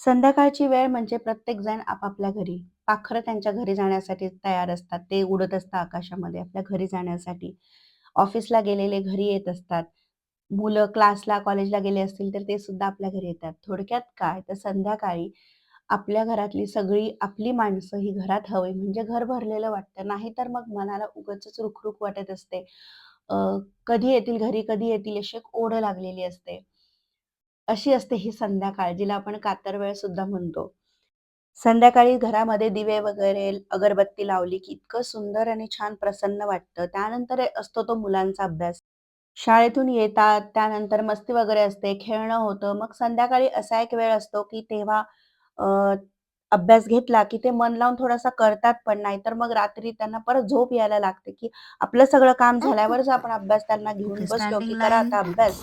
संध्याकाळची वेळ म्हणजे प्रत्येकजण आपापल्या घरी. पाखरं त्यांच्या घरी जाण्यासाठी तयार असतात. ते उडत असतात आकाशामध्ये आपल्या घरी जाण्यासाठी. ऑफिसला गेलेले घरी येत असतात. मुलं क्लासला, कॉलेजला गेले असतील तर ते सुद्धा आपल्या घरी येतात. थोडक्यात काय तर संध्याकाळी आपल्या घरातली सगळी आपली माणसं ही घरात हवी म्हणजे घर भरलेलं वाटतं. नाही तर मग मनाला उगच रुख-रुख वाटत असते. कधी येतील घरी, कधी येतील अशी एक ओढ लागलेली असते. अशी असते ही संध्याकाळ, जिला आपण कातर वेळ सुद्धा म्हणतो. संध्याकाळी घरामध्ये दिवे वगैरे, अगरबत्ती लावली की इतकं सुंदर आणि छान प्रसन्न वाटतं. त्यानंतर असतो तो मुलांचा अभ्यास. शाळेतून येतात, त्यानंतर मस्ती वगैरे असते, खेळणं होतं. मग संध्याकाळी असा एक वेळ असतो की तेव्हा अभ्यास घेतला की ते मन लावून थोडासा करतात पण, नाहीतर मग रात्री त्यांना परत झोप यायला लागते, की आपलं सगळं काम झाल्यावरच आपण अभ्यास त्यांना घेऊन स्टँडिंग की करा. आता अभ्यास.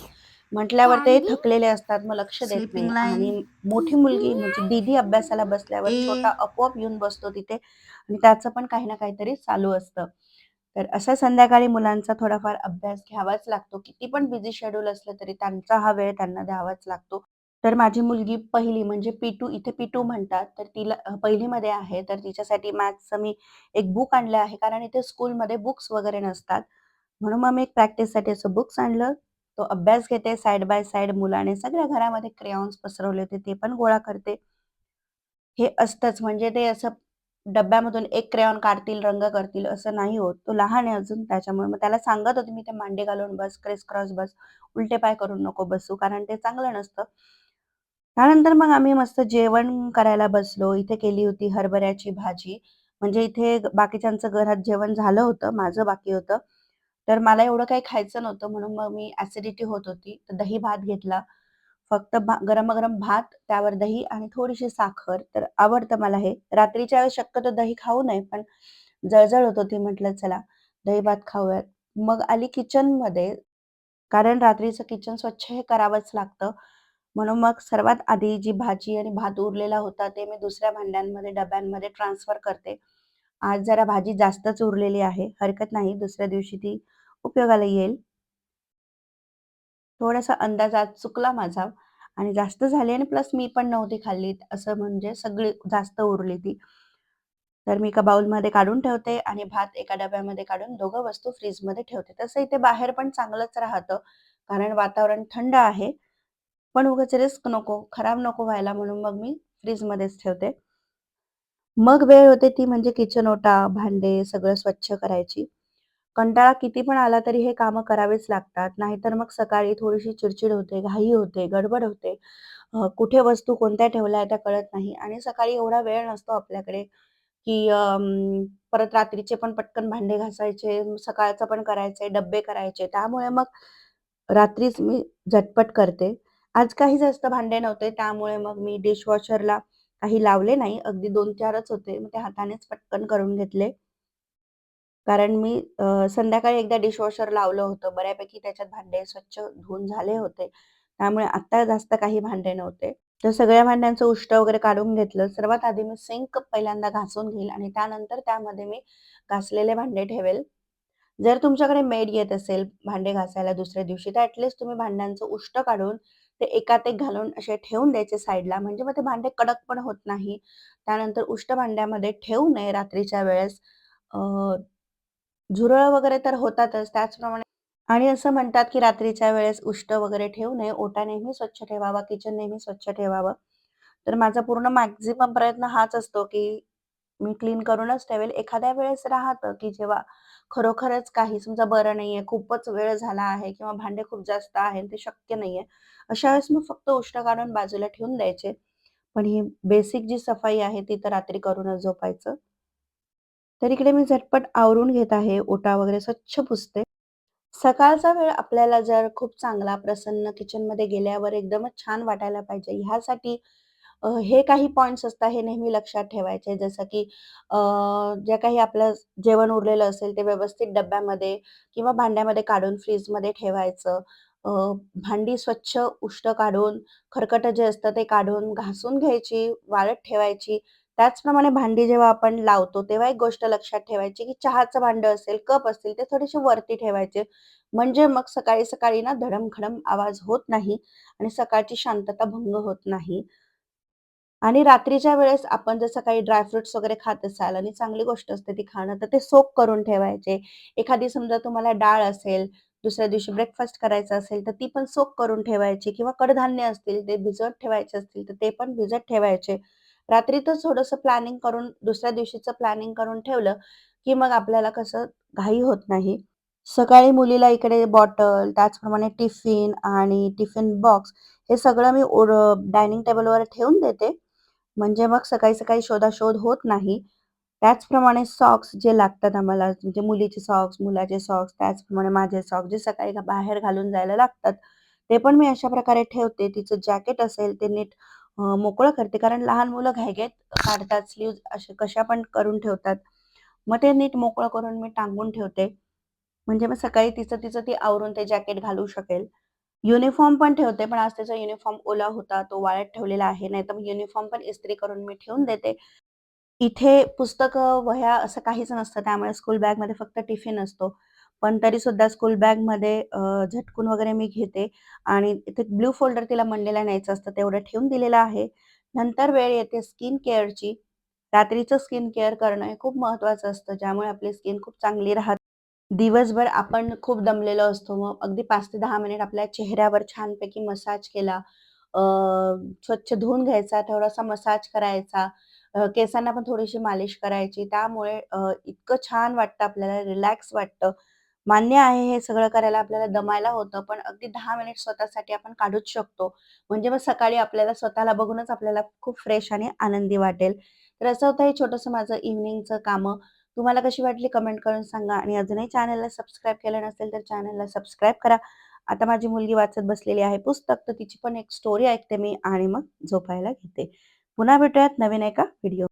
म्हटल्यावर ते. थकलेले असतात, मग लक्ष देत नाही. आणि मोठी मुलगी म्हणजे दीदी अभ्यासाला बसल्यावर छोटा. आपोआप येऊन बसतो तिथे आणि त्याचं पण काही ना काहीतरी चालू असतं. तर अशा संध्याकाळी मुलांचा थोडाफार अभ्यास घ्यावाच लागतो. किती पण बिझी शेड्यूल असलं तरी त्यांचा हा वेळ त्यांना द्यावाच लागतो. तर माझी मुलगी 1ली म्हणजे पी2 इथे पी2 म्हणतात. तर तिला अ, 1लीमध्ये आहे. तर तिच्यासाठी मॅथ्सचं मी एक बुक आणलं आहे. कारण इथे स्कूलमध्ये बुक्स वगैरे नसतात. म्हणून मग मी एक प्रॅक्टिससाठी असं बुक्स आणलं. तो अभ्यास घेते साइड बाय साइड मुलाने सगळ्या घरामध्ये क्रेऑन्स पसरवले होते, ते पण गोळा करते. हे असतंच म्हणजे ते असं डब्यामधून एक क्रेऑन काढतील, रंग करतील असं नाही होत. तो लहान आहे अजून त्याच्यामुळे मग त्याला सांगत होते मी, "ते मांडे घालून बस, क्रेस क्रॉस बस, उलटे पाय करून नको बसू." कारण ते चांगलं नसतं. त्यानंतर मग आम्ही मस्त जेवण करायला बसलो. इथे केली होती हरभऱ्याची भाजी. म्हणजे इथे बाकीच्यांचं घरात जेवण झालं होतं, माझं बाकी होतं. तर मला एवढं काही खायचं नव्हतं म्हणून मग मी ऍसिडिटी होत होती, तर दही-भात घेतला. फक्त भा गरम भात, त्यावर दही आणि थोडीशी साखर. तर आवडतं मला हे. रात्रीच्या वेळेस शक्यतो दही खाऊ नये, पण जळजळ होत होती म्हटलं चला दही-भात खाऊयात. मग आली किचनमध्ये, कारण रात्रीचं किचन स्वच्छ हे करावंच लागतं. म्हणून मग सर्वात आधी जी भाजी आणि भात उरलेला होता, ते मी दुसऱ्या भांड्यांमध्ये, डब्यांमध्ये ट्रान्सफर करते. आज जरा भाजी जास्तच उरलेली आहे. हरकत नाही, दुसऱ्या दिवशी ती उपयोगाला येईल. थोडासा अंदाज चुकला माझा आणि जास्त झाली आणि प्लस मी पण नव्हती खाल्ली. असं म्हणजे सगळी जास्त उरली ती. तर मी एका बाउलमध्ये काढून ठेवते आणि भात एका डब्यामध्ये काढून दोघं वस्तू फ्रीजमध्ये ठेवते. तसं इथे बाहेर पण चांगलंच राहतं, कारण वातावरण थंड आहे. पण उगाच रिस्क नको, खराब नको व्हायला म्हणून मग मी फ्रीजमध्येच ठेवते. मग वेळ होते ती म्हणजे किचन ओटा, भांडे सगळं स्वच्छ करायची. कंटाळा किती पण आला तरी हे कामं करावेच लागतात. नाहीतर मग सकाळी थोडीशी चिडचिड होते, घाई होते, गडबड होते. कुठे वस्तू कोणत्या ठेवल्या त्या कळत नाही आणि सकाळी एवढा वेळ नसतो आपल्याकडे, की परत रात्रीचे पण पटकन भांडे घासायचे, सकाळचं पण करायचे डब्बे करायचे. त्यामुळे मग रात्रीच मी झटपट करते. आज काही जास्त भांडे नव्हते, त्यामुळे मग मी डिशवॉशरला काही लावले नाही. अगदी 2-4च होते. मग ते हातानेच पटकन करून घेतले. कारण मी संध्याकाळी एकदा डिशवॉशर लावलं होतं. बऱ्यापैकी त्याच्यात भांडे स्वच्छ धुवून झाले होते. त्यामुळे आत्ता जास्त काही भांडे नव्हते. तर सगळ्या भांड्यांचं उष्ट वगैरे काढून घेतलं. सर्वात आधी मी सिंक पहिल्यांदा घासून घेईल आणि त्यानंतर त्यामध्ये मी घासलेले भांडे ठेवेल. जर तुमच्याकडे मेड येत असेल भांडे घासायला दुसऱ्या दिवशी, तर ॲट तुम्ही भांड्यांचं उष्ट काढून ते एकात एक घालून असे ठेवून द्यायचे साईडला. म्हणजे मग ते भांडे कडक पण होत नाही. त्यानंतर उष्ट भांड्यामध्ये ठेवू नये रात्रीच्या वेळेस. झुरळ वगैरे तर होतातच. त्याचप्रमाणे आणि असं म्हणतात, की रात्रीच्या वेळेस उष्ट वगैरे ठेवू नये. ओटा नेहमी स्वच्छ ठेवावा, किचन नेहमी स्वच्छ ठेवावं. तर माझा पूर्ण मॅक्झिमम प्रयत्न हाच असतो, की मी क्लीन करूनच ठेवेल. एखाद्या वेळेस राहतं, की जेव्हा खरोखरच काही समजा बरं नाहीये, खूपच वेळ झाला आहे किंवा भांडे खूप जास्त आहे ते शक्य नाहीये. अशा वेळेस मग फक्त उष्ण काढून बाजूला ठेवून द्यायचे. पण ही बेसिक जी सफाई आहे ती तर रात्री करूनच झोपायचं. तर इकडे मी झटपट आवरून घेत आहे. ओटा वगैरे स्वच्छ पुसते. सकाळचा वेळ आपल्याला जर खूप चांगला प्रसन्न किचनमध्ये गेल्यावर एकदमच छान वाटायला पाहिजे. ह्यासाठी हे काही पॉइंट्स असतात हे नेहमी लक्षात ठेवायचे. जसं की जे काही आपलं जेवण उरलेलं असेल ते व्यवस्थित डब्यामध्ये किंवा भांड्यामध्ये काढून फ्रीजमध्ये ठेवायचं. भांडी स्वच्छ उष्ट काढून, खरकट जे असतं ते काढून घासून घ्यायची, वाळत ठेवायची. त्याचप्रमाणे भांडी जेव्हा आपण लावतो, तेव्हा एक गोष्ट लक्षात ठेवायची, की चहाचं भांडं असेल, कप असतील, ते थोडेसे वरती ठेवायचे. म्हणजे मग सकाळी-सकाळी ना धडमखडम आवाज होत नाही आणि सकाळची शांतता भंग होत नाही. आणि रात्रीच्या वेळेस आपण जसं काही ड्राय फ्रुट्स वगैरे खात असाल आणि चांगली गोष्ट असते ती खाणं, तर ते सोक करून ठेवायचे. एखादी समजा तुम्हाला डाळ असेल, दुसऱ्या दिवशी ब्रेकफास्ट करायचा असेल, तर ती पण सोक करून ठेवायची किंवा कडधान्य असतील, ते भिजवत ठेवायचे असतील, तर ते पण भिजत ठेवायचे. रात्रीतच थोडंसं प्लॅनिंग करून दुसऱ्या दिवशीचं प्लॅनिंग करून ठेवलं, की मग आपल्याला कसं घाई होत नाही. सकाळी मुलीला इकडे बॉटल, त्याचप्रमाणे टिफिन आणि टिफिन बॉक्स हे सगळं मी डायनिंग टेबलवर ठेवून देते. म्हणजे मग सकाळी-सकाळी शोधाशोध होत नाही. त्याचप्रमाणे सॉक्स जे लागतात आम्हाला, म्हणजे मुलीचे सॉक्स, मुलाचे सॉक्स, त्याचप्रमाणे माझे सॉक्स जे सकाळी बाहेर घालून जायला लागतात, ते पण मी अशा प्रकारे ठेवते. तिचं जॅकेट असेल ते नीट मोकळं करते. कारण लहान मुलं घाईघाईत काढतात, स्लीव अशा कशा पण करून ठेवतात. मग ते नीट मोकळं करून मी टांगून ठेवते. म्हणजे मग सकाळी तिचं-तिचं ती आवरून ते जॅकेट घालू शकेल. युनिफॉर्म पण ठेवते, पण आज त्याचा युनिफॉर्म ओला होता, तो वाळत ठेवलेला आहे. नाहीतर मग युनिफॉर्म पण इस्त्री करून मी ठेवून देते. इथे पुस्तकं, वह्या असं काहीच नसतं. त्यामुळे स्कूल बॅगमध्ये फक्त टिफिन असतो. पण तरी सुद्धा स्कूल बॅगमध्ये मध्ये झटकून वगैरे मी घेते आणि इथे ब्लू फोल्डर तिला मंडेला न्यायचं असतं, तेवढं ठेवून दिलेलं आहे. नंतर वेळ येते स्किन केअरची. रात्रीचं स्किन केअर करणं हे खूप महत्वाचं असतं, ज्यामुळे आपली स्किन खूप चांगली राहते. दिवसभर आपण खूप दमलेलो असतो. मग अगदी पाच ते दहा मिनिट आपल्या चेहऱ्यावर छानपैकी मसाज केला. स्वच्छ धुवून घ्यायचा, थोडासा मसाज करायचा. केसांना पण थोडीशी मालिश करायची. त्यामुळे इतकं छान वाटतं आपल्याला, रिलॅक्स वाटतं. मान्य आहे हे सगळं करायला आपल्याला दमायला होतं, पण अगदी दहा मिनिट स्वतःसाठी आपण काढूच शकतो. म्हणजे मग सकाळी आपल्याला स्वतःला बघूनच आपल्याला खूप फ्रेश आणि आनंदी वाटेल. तर असं होतं हे छोटंसं माझं इव्हनिंगचं कामं. तुम्हाला कशी वाटली कमेंट करून सांगा आणि अजूनही चॅनलला सबस्क्राईब केलं नसेल तर चॅनलला सबस्क्राईब करा. आता माझी मुलगी वाचत बसलेली आहे पुस्तक, तर तिची पण एक स्टोरी ऐकते मी आणि मग झोपायला घेते. पुन्हा भेटूयात नवीन एका व्हिडिओ